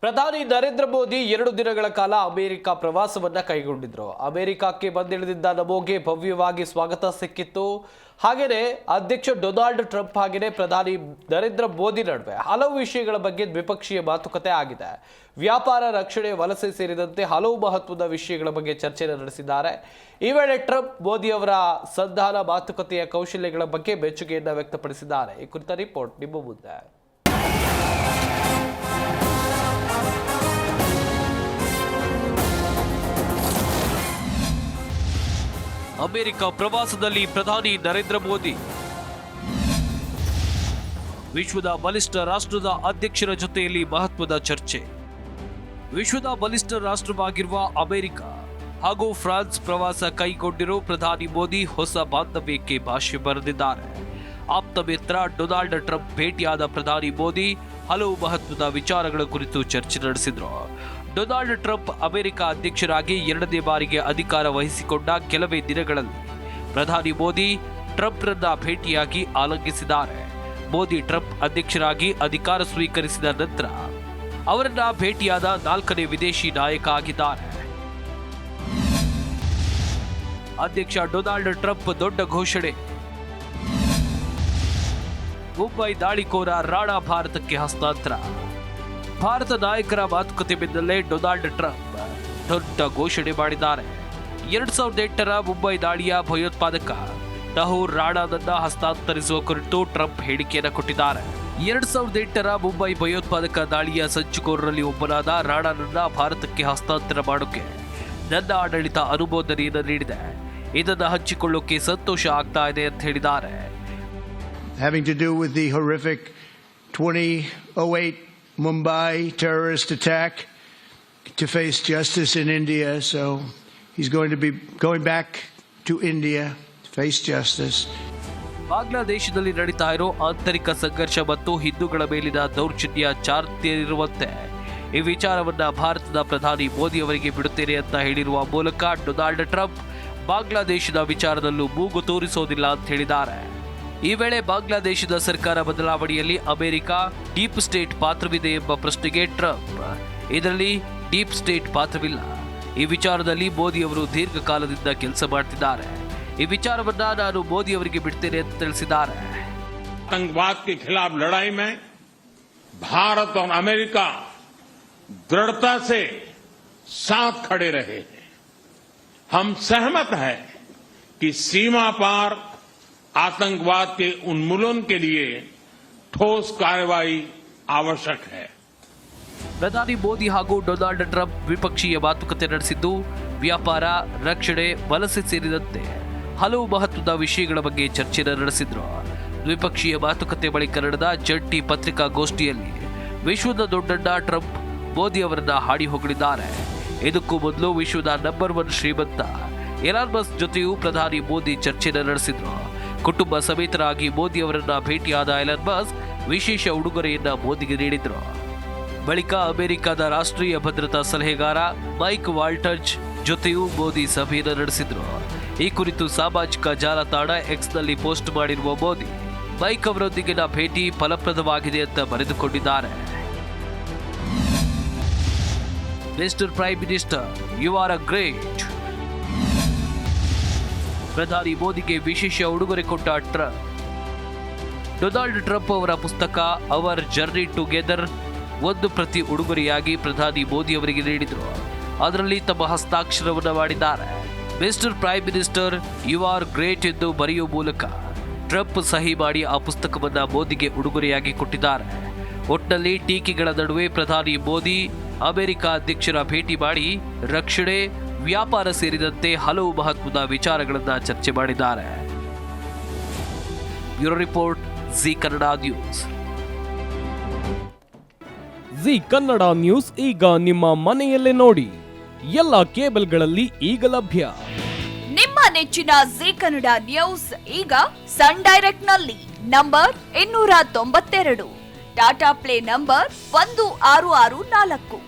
ಪ್ರಧಾನಿ ನರೇಂದ್ರ ಮೋದಿ ಎರಡು ದಿನಗಳ ಕಾಲ ಅಮೆರಿಕ ಪ್ರವಾಸವನ್ನ ಕೈಗೊಂಡಿದ್ರು. ಅಮೆರಿಕಕ್ಕೆ ಬಂದಿಳಿದಿದ್ದ ನಮೋಗೆ ಭವ್ಯವಾಗಿ ಸ್ವಾಗತ ಸಿಕ್ಕಿತ್ತು. ಹಾಗೆಯೇ ಅಧ್ಯಕ್ಷ ಡೊನಾಲ್ಡ್ ಟ್ರಂಪ್ ಹಾಗೆಯೇ ಪ್ರಧಾನಿ ನರೇಂದ್ರ ಮೋದಿ ನಡುವೆ ಹಲವು ವಿಷಯಗಳ ಬಗ್ಗೆ ದ್ವಿಪಕ್ಷೀಯ ಮಾತುಕತೆ ಆಗಿದೆ. ವ್ಯಾಪಾರ, ರಕ್ಷಣೆ, ವಲಸೆ ಸೇರಿದಂತೆ ಹಲವು ಮಹತ್ವದ ವಿಷಯಗಳ ಬಗ್ಗೆ ಚರ್ಚೆ ನಡೆಸಿದ್ದಾರೆ. ಈ ವೇಳೆ ಟ್ರಂಪ್ ಮೋದಿ ಅವರ ಸಂಧಾನ ಮಾತುಕತೆಯ ಕೌಶಲ್ಯಗಳ ಬಗ್ಗೆ ಮೆಚ್ಚುಗೆಯನ್ನು ವ್ಯಕ್ತಪಡಿಸಿದ್ದಾರೆ. ಈ ಕುರಿತ ರಿಪೋರ್ಟ್ ನಿಮ್ಮ ಮುಂದೆ. ಅಮೆರಿಕ ಪ್ರವಾಸದಲ್ಲಿ ಪ್ರಧಾನಿ ನರೇಂದ್ರ ಮೋದಿ. ವಿಶ್ವದ ಬಲಿಷ್ಠ ರಾಷ್ಟ್ರದ ಅಧ್ಯಕ್ಷರ ಜೊತೆಯಲ್ಲಿ ಮಹತ್ವದ ಚರ್ಚೆ. ವಿಶ್ವದ ಬಲಿಷ್ಠ ರಾಷ್ಟ್ರವಾಗಿರುವ ಅಮೆರಿಕ ಹಾಗೂ ಫ್ರಾನ್ಸ್ ಪ್ರವಾಸ ಕೈಗೊಂಡಿರೋ ಪ್ರಧಾನಿ ಮೋದಿ ಹೊಸ ಬಾಂಧವ್ಯಕ್ಕೆ ಭಾಷ್ಯ ಬರೆದಿದ್ದಾರೆ. ಆಪ್ತ ಮಿತ್ರ ಡೊನಾಲ್ಡ್ ಟ್ರಂಪ್ ಭೇಟಿಯಾದ ಪ್ರಧಾನಿ ಮೋದಿ ಹಲವು ಮಹತ್ವದ ವಿಚಾರಗಳ ಕುರಿತು ಚರ್ಚೆ ನಡೆಸಿದರು. ಡೊನಾಲ್ಡ್ ಟ್ರಂಪ್ ಅಮೆರಿಕ ಅಧ್ಯಕ್ಷರಾಗಿ ಎರಡನೇ ಬಾರಿಗೆ ಅಧಿಕಾರ ವಹಿಸಿಕೊಂಡ ಕೆಲವೇ ದಿನಗಳಲ್ಲಿ ಪ್ರಧಾನಿ ಮೋದಿ ಟ್ರಂಪ್ರನ್ನ ಭೇಟಿಯಾಗಿ ಆಲಂಗಿಸಿದ್ದಾರೆ. ಮೋದಿ ಟ್ರಂಪ್ ಅಧ್ಯಕ್ಷರಾಗಿ ಅಧಿಕಾರ ಸ್ವೀಕರಿಸಿದ ನಂತರ ಅವರನ್ನ ಭೇಟಿಯಾದ ನಾಲ್ಕನೇ ವಿದೇಶಿ ನಾಯಕ ಆಗಿದ್ದಾರೆ. ಅಧ್ಯಕ್ಷ ಡೊನಾಲ್ಡ್ ಟ್ರಂಪ್ ದೊಡ್ಡ ಘೋಷಣೆ. ಮುಂಬೈ ದಾಳಿಕೋರ ರಾಣಾ ಭಾರತಕ್ಕೆ ಹಸ್ತಾಂತರ. ಭಾರತ ನಾಯಕರ ಮಾತುಕತೆ ಬೆನ್ನಲ್ಲೇ ಡೊನಾಲ್ಡ್ ಟ್ರಂಪ್ ದೊಡ್ಡ ಘೋಷಣೆ ಮಾಡಿದ್ದಾರೆ. ಎರಡ್ ಸಾವಿರದ ಎಂಟರ ಮುಂಬೈ ದಾಳಿಯ ಭಯೋತ್ಪಾದಕ ತಹೂರ್ ರಾಣಾನನ್ನ ಹಸ್ತಾಂತರಿಸುವ ಕುರಿತು ಟ್ರಂಪ್ ಹೇಳಿಕೆಯನ್ನು ಕೊಟ್ಟಿದ್ದಾರೆ. ಎರಡ್ ಸಾವಿರದ ಎಂಟರ ಮುಂಬೈ ಭಯೋತ್ಪಾದಕ ದಾಳಿಯ ಸಂಚುಕೋರರಲ್ಲಿ ಒಬ್ಬನಾದ ರಾಣಾನನ್ನ ಭಾರತಕ್ಕೆ ಹಸ್ತಾಂತರ ಮಾಡೋಕೆ ನನ್ನ ಆಡಳಿತ ಅನುಮೋದನೆಯನ್ನು ನೀಡಿದೆ. ಇದನ್ನು ಹಂಚಿಕೊಳ್ಳೋಕೆ ಸಂತೋಷ ಆಗ್ತಾ ಇದೆ ಅಂತ ಹೇಳಿದ್ದಾರೆ. Having to do with the horrific 2008 Mumbai terrorist attack to face justice in India. So he's going to be going back to India to face justice. ಬಾಂಗ್ಲಾದೇಶದಲ್ಲಿ ನಡೀತಾ ಇರೋ ಆಂತರಿಕ ಸಂಘರ್ಷ ಮತ್ತು ಹಿಂದೂಗಳ ಮೇಲಿನ ದೌರ್ಜನ್ಯ ಚಾರ್ತಿಯಲ್ಲಿರುವಂತೆ ಈ ವಿಚಾರವನ್ನು ಭಾರತದ ಪ್ರಧಾನಿ ಮೋದಿ ಅವರಿಗೆ ಬಿಡುತ್ತೇನೆ ಅಂತ ಹೇಳಿರುವ ಮೂಲಕ ಡೊನಾಲ್ಡ್ ಟ್ರಂಪ್ ಬಾಂಗ್ಲಾದೇಶದ ವಿಚಾರದಲ್ಲೂ ಮೂಗು ತೋರಿಸೋದಿಲ್ಲ ಅಂತ ಹೇಳಿದ್ದಾರೆ ಈ ವೇಳೆ ಬಾಂಗ್ಲಾದೇಶದ ಸರ್ಕಾರ ಬದಲಾವಣೆಯಲ್ಲಿ ಅಮೆರಿಕ ಡೀಪ್ ಸ್ಟೇಟ್ ಪಾತ್ರವಿದೆ ಎಂಬ ಪ್ರಶ್ನೆಗೆ ಟ್ರಂಪ್ ಇದರಲ್ಲಿ ಡೀಪ್ ಸ್ಟೇಟ್ ಪಾತ್ರವಿಲ್ಲ ಈ ವಿಚಾರದಲ್ಲಿ ಮೋದಿ ಅವರು ದೀರ್ಘಕಾಲದಿಂದ ಕೆಲಸ ಮಾಡ್ತಿದ್ದಾರೆ ಈ ವಿಚಾರವನ್ನ ನಾನು ಮೋದಿ ಅವರಿಗೆ ಬಿಡ್ತೇನೆ ಅಂತ ತಿಳಿಸಿದ್ದಾರೆ आतंकवाद के खिलाफ लड़ाई में भारत और अमेरिका दृढ़ता से साथ खड़े रहे हैं हम सहमत हैं कि सीमा पार आतंकवाद के उन्मूलन के लिए ठोस कार्रवाई आवश्यक है ಪ್ರಧಾನಿ ಮೋದಿ ಹಾಗೂ ಡೊನಾಲ್ಡ್ ಟ್ರಂಪ್ ದ್ವಿಪಕ್ಷೀಯ ಮಾತುಕತೆ ನಡೆಸಿದ್ದು ವ್ಯಾಪಾರ ರಕ್ಷಣೆ ವಲಸೆ ಸೇರಿದಂತೆ ಹಲವು ಮಹತ್ವದ ವಿಷಯಗಳ ಬಗ್ಗೆ ಚರ್ಚೆ ನಡೆಸಿದ್ರು ದ್ವಿಪಕ್ಷೀಯ ಮಾತುಕತೆ ಬಳಿಕ ನಡೆದ ಜಂಟಿ ಪತ್ರಿಕಾಗೋಷ್ಠಿಯಲ್ಲಿ ವಿಶ್ವದ ದೊಡ್ಡಣ್ಣ ಟ್ರಂಪ್ ಮೋದಿ ಅವರನ್ನ ಹಾಡಿ ಹೊಗಳಿದ್ದಾರೆ ಇದಕ್ಕೂ ಮೊದಲು ವಿಶ್ವದ ನಂಬರ್ ಒನ್ ಶ್ರೀಮಂತ ಎಲಾನ್ ಮಸ್ಕ್ ಜೊತೆಯೂ ಪ್ರಧಾನಿ ಮೋದಿ ಚರ್ಚೆ ನಡೆಸಿದ್ರು ಕುಟುಂಬ ಸಮೇತರಾಗಿ ಮೋದಿ ಅವರನ್ನ ಭೇಟಿಯಾದ ಐಲನ್ ಮಸ್ಕ್ ವಿಶೇಷ ಉಡುಗೊರೆಯನ್ನ ಮೋದಿಗೆ ನೀಡಿದರು. ಬಳಿಕ ಅಮೆರಿಕದ ರಾಷ್ಟ್ರೀಯ ಭದ್ರತಾ ಸಲಹೆಗಾರ ಮೈಕ್ ವಾಲ್ಟರ್ಜ್ ಜೊತೆಯೂ ಮೋದಿ ಸಭೆಯನ್ನು ನಡೆಸಿದ್ರು. ಈ ಕುರಿತು ಸಾಮಾಜಿಕ ಜಾಲತಾಣ ಎಕ್ಸ್ನಲ್ಲಿ ಪೋಸ್ಟ್ ಮಾಡಿರುವ ಮೋದಿ, ಮೈಕ್ ಅವರೊಂದಿಗಿನ ಭೇಟಿ ಫಲಪ್ರದವಾಗಿದೆ ಅಂತ ಬರೆದುಕೊಂಡಿದ್ದಾರೆ. Mister prime minister you are a great ಪ್ರಧಾನಿ ಮೋದಿಗೆ ವಿಶೇಷ ಉಡುಗೊರೆ ಕೊಟ್ಟ ಟ್ರಂಪ್ ಡೊನಾಲ್ಡ್ ಟ್ರಂಪ್ ಅವರ ಪುಸ್ತಕ ಅವರ್ ಜರ್ನಿ ಟುಗೆದರ್ ಒಂದು ಪ್ರತಿ ಉಡುಗೊರೆಯಾಗಿ ಪ್ರಧಾನಿ ಮೋದಿ ಅವರಿಗೆ ನೀಡಿದರು. ಅದರಲ್ಲಿ ತಮ್ಮ ಹಸ್ತಾಕ್ಷರವನ್ನು ಮಾಡಿದ್ದಾರೆ. Mister prime minister, you are great ಎಂದು ಬರೆಯುವ ಮೂಲಕ ಟ್ರಂಪ್ ಸಹಿ ಮಾಡಿ ಆ ಪುಸ್ತಕವನ್ನು ಮೋದಿಗೆ ಉಡುಗೊರೆಯಾಗಿ ಕೊಟ್ಟಿದ್ದಾರೆ. ಒಟ್ಟಿನಲ್ಲಿ ಟೀಕೆಗಳ ನಡುವೆ ಪ್ರಧಾನಿ ಮೋದಿ ಅಮೆರಿಕ ಅಧ್ಯಕ್ಷರ ಭೇಟಿ ಮಾಡಿ ರಕ್ಷಣೆ ವ್ಯಾಪಾರ ಸೇರಿದಂತೆ ಹಲವು ಮಹತ್ವದ ವಿಚಾರಗಳನ್ನು ಚರ್ಚೆ ಮಾಡಿದ್ದಾರೆ. Bureau report Zee Kannada news. Zee Kannada news ಈಗ ನಿಮ್ಮ ಮನೆಯಲ್ಲೇ ನೋಡಿ. ಎಲ್ಲ ಕೇಬಲ್ಗಳಲ್ಲಿ ಈಗ ಲಭ್ಯ. ನಿಮ್ಮ ನೆಚ್ಚಿನ ಜಿ ಕನ್ನಡ ನ್ಯೂಸ್ ಈಗ ಸನ್ ಡೈರೆಕ್ಟ್ನಲ್ಲಿ ನಂಬರ್ ಇನ್ನೂರ ತೊಂಬತ್ತೆರಡು. ಟಾಟಾ ಪ್ಲೇ ನಂಬರ್ ಒಂದು ಆರು ಆರು ನಾಲ್ಕು.